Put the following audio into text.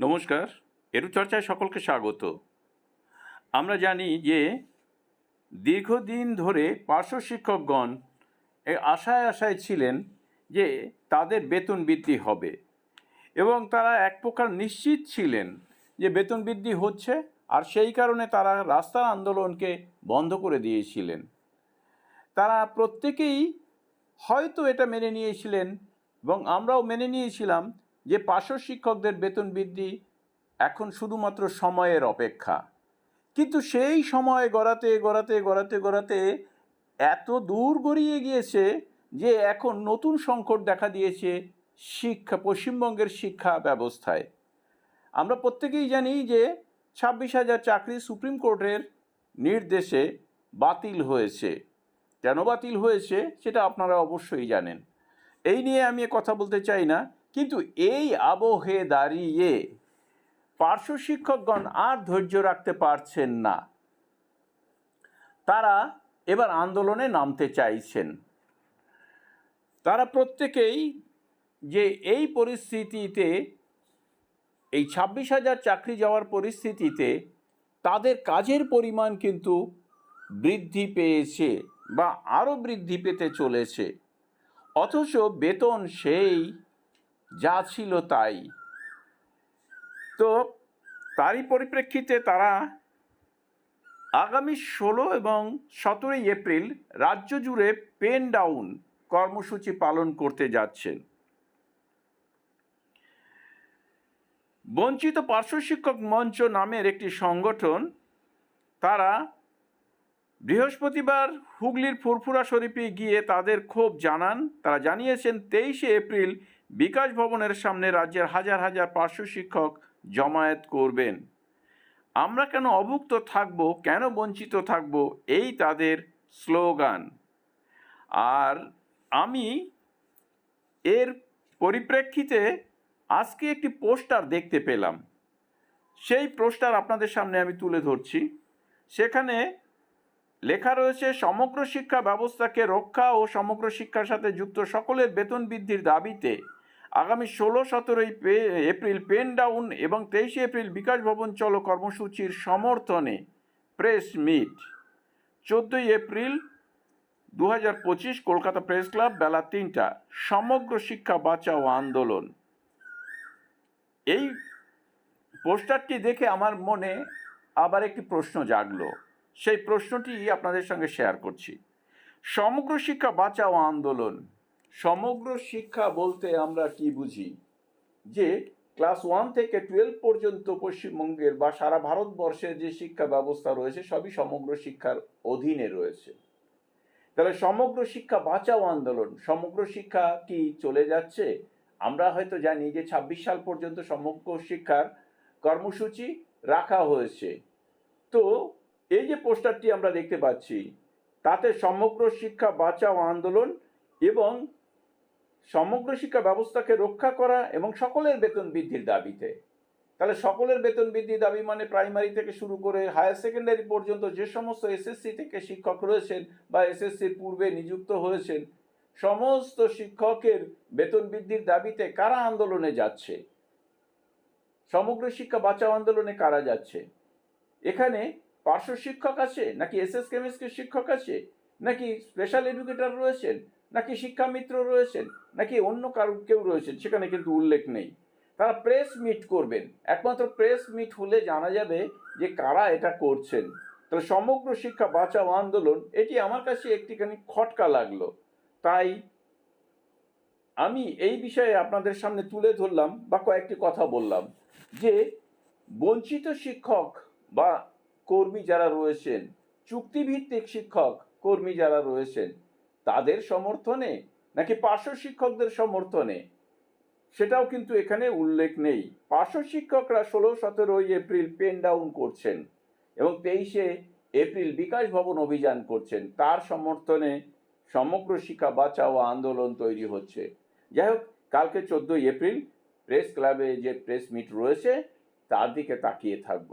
নমস্কার এরু চর্চায় সকলকে স্বাগত। আমরা জানি যে দীর্ঘদিন ধরে পার্শ্ব শিক্ষকগণ আশায় আশায় ছিলেন যে তাদের বেতন বৃদ্ধি হবে এবং তারা এক প্রকার নিশ্চিত ছিলেন যে বেতন বৃদ্ধি হচ্ছে আর সেই কারণে তারা রাস্তার আন্দোলনকে বন্ধ করে দিয়েছিলেন। তারা প্রত্যেকেই হয়তো এটা মেনে নিয়েছিলেন এবং আমরাও মেনে নিয়েছিলাম যে পার্শ্ব শিক্ষকদের বেতন বৃদ্ধি এখন শুধুমাত্র সময়ের অপেক্ষা। কিন্তু সেই সময় গড়াতে গড়াতে গড়াতে গড়াতে এত দূর গড়িয়ে গিয়েছে যে এখন নতুন সংকট দেখা দিয়েছে শিক্ষা, পশ্চিমবঙ্গের শিক্ষা ব্যবস্থায়। আমরা প্রত্যেকেই জানি যে ছাব্বিশ হাজার চাকরি সুপ্রিম কোর্টের নির্দেশে বাতিল হয়েছে। কেন বাতিল হয়েছে সেটা আপনারা অবশ্যই জানেন। এই নিয়ে আমি কথা বলতে চাই না। কিন্তু এই আবহে দাঁড়িয়ে পার্শ্ব শিক্ষকগণ আর ধৈর্য রাখতে পারছেন না। তারা এবার আন্দোলনে নামতে চাইছেন। তারা প্রত্যেকেই যে এই পরিস্থিতিতে, এই ছাব্বিশ হাজার চাকরি যাওয়ার পরিস্থিতিতে তাদের কাজের পরিমাণ কিন্তু বৃদ্ধি পেয়েছে বা আরও বৃদ্ধি পেতে চলেছে। অথচ বেতন সেই যা ছিল তাই। তো তারই পরিপ্রেক্ষিতে তারা আগামী ষোলো এবং সতেরোই এপ্রিল রাজ্য জুড়ে পেন ডাউন কর্মসূচি পালন করতে যাচ্ছেন। বঞ্চিত পার্শ্ব শিক্ষক মঞ্চ নামের একটি সংগঠন তারা বৃহস্পতিবার হুগলির ফুরফুরা শরীফে গিয়ে তাদের ক্ষোভ জানান। তারা জানিয়েছেন, তেইশে এপ্রিল বিকাশ ভবনের সামনে রাজ্যের হাজার হাজার পার্শ্ব শিক্ষক জমায়েত করবেন। আমরা কেন অভুক্ত থাকব, কেন বঞ্চিত থাকব, এই তাদের স্লোগান। আর আমি এর পরিপ্রেক্ষিতে আজকে একটি পোস্টার দেখতে পেলাম। সেই পোস্টার আপনাদের সামনে আমি তুলে ধরছি। সেখানে লেখা রয়েছে, সমগ্র শিক্ষা ব্যবস্থাকে রক্ষা ও সমগ্র শিক্ষার সাথে যুক্ত সকলের বেতন বৃদ্ধির দাবিতে আগামী ষোলো, সতেরোই এপ্রিল পেন ডাউন এবং তেইশে এপ্রিল বিকাশ ভবন চলো কর্মসূচির সমর্থনে প্রেস মিট। চোদ্দোই এপ্রিল দু হাজার পঁচিশ কলকাতা প্রেস ক্লাব বেলা তিনটা। সমগ্র শিক্ষা বাঁচাও আন্দোলন। এই পোস্টারটি দেখে আমার মনে আবার একটি প্রশ্ন জাগলো। সেই প্রশ্নটি আপনাদের সঙ্গে শেয়ার করছি। সমগ্র শিক্ষা বাঁচাও আন্দোলন। সমগ্র শিক্ষা বলতে আমরা কি বুঝি? যে ক্লাস ওয়ান থেকে টুয়েলভ পর্যন্ত পশ্চিমবঙ্গের বা সারা ভারতবর্ষের যে শিক্ষা ব্যবস্থা রয়েছে, সবই সমগ্র শিক্ষার অধীনে রয়েছে। তাহলে সমগ্র শিক্ষা বাঁচাও আন্দোলন, সমগ্র শিক্ষা কি চলে যাচ্ছে? আমরা হয়তো জানি যে ছাব্বিশ সাল পর্যন্ত সমগ্র শিক্ষার কর্মসূচি রাখা হয়েছে। তো এই যে পোস্টারটি আমরা দেখতে পাচ্ছি, তাতে সমগ্র শিক্ষা বাঁচাও আন্দোলন এবং সমগ্র শিক্ষা ব্যবস্থাকে রক্ষা করা এবং সকলের বেতন বৃদ্ধির দাবিতে। তাহলে সকলের বেতন বৃদ্ধির দাবি মানে প্রাইমারি থেকে শুরু করে হায়ার সেকেন্ডারি পর্যন্ত যে সমস্ত এসএসসি থেকে শিক্ষক রয়েছেন বা এসএসসির পূর্বে নিযুক্ত হয়েছেন, সমস্ত শিক্ষকের বেতন বৃদ্ধির দাবিতে কারা আন্দোলনে যাচ্ছে? সমগ্র শিক্ষা বাঁচাও আন্দোলনে কারা যাচ্ছে? এখানে পার্শ্ব শিক্ষক আছে? নাকি এস এস কেমিস্ট্রির শিক্ষক আছে? নাকি স্পেশাল এডুকেটর রয়েছেন? নাকি শিক্ষামিত্র রয়েছেন? নাকি অন্য কারও কেউ রয়েছেন? সেখানে কিন্তু উল্লেখ নেই। তারা প্রেস মিট করবেন। একমাত্র প্রেস মিট হলে জানা যাবে যে কারা এটা করছেন। তাহলে সমগ্র শিক্ষা বাঁচাও আন্দোলন, এটি আমার কাছে একটিখানি খটকা লাগল। তাই আমি এই বিষয়ে আপনাদের সামনে তুলে ধরলাম বা কয়েকটি কথা বললাম যে, বঞ্চিত শিক্ষক বা কর্মী যারা রয়েছেন, চুক্তিভিত্তিক শিক্ষক কর্মী যারা রয়েছেন, তাদের সমর্থনে নাকি পার্শ্ব শিক্ষকদের সমর্থনে? সেটাও কিন্তু এখানে উল্লেখ নেই। পার্শ্ব শিক্ষকরা ষোলো, সতেরোই এপ্রিল পেন ডাউন করছেন এবং তেইশে এপ্রিল বিকাশ ভবন অভিযান করছেন। তার সমর্থনে সমগ্র শিক্ষা বাঁচাও আন্দোলন তৈরি হচ্ছে। যাই হোক, কালকে চোদ্দোই এপ্রিল প্রেস ক্লাবে যে প্রেস মিট রয়েছে, তার দিকে তাকিয়ে থাকব।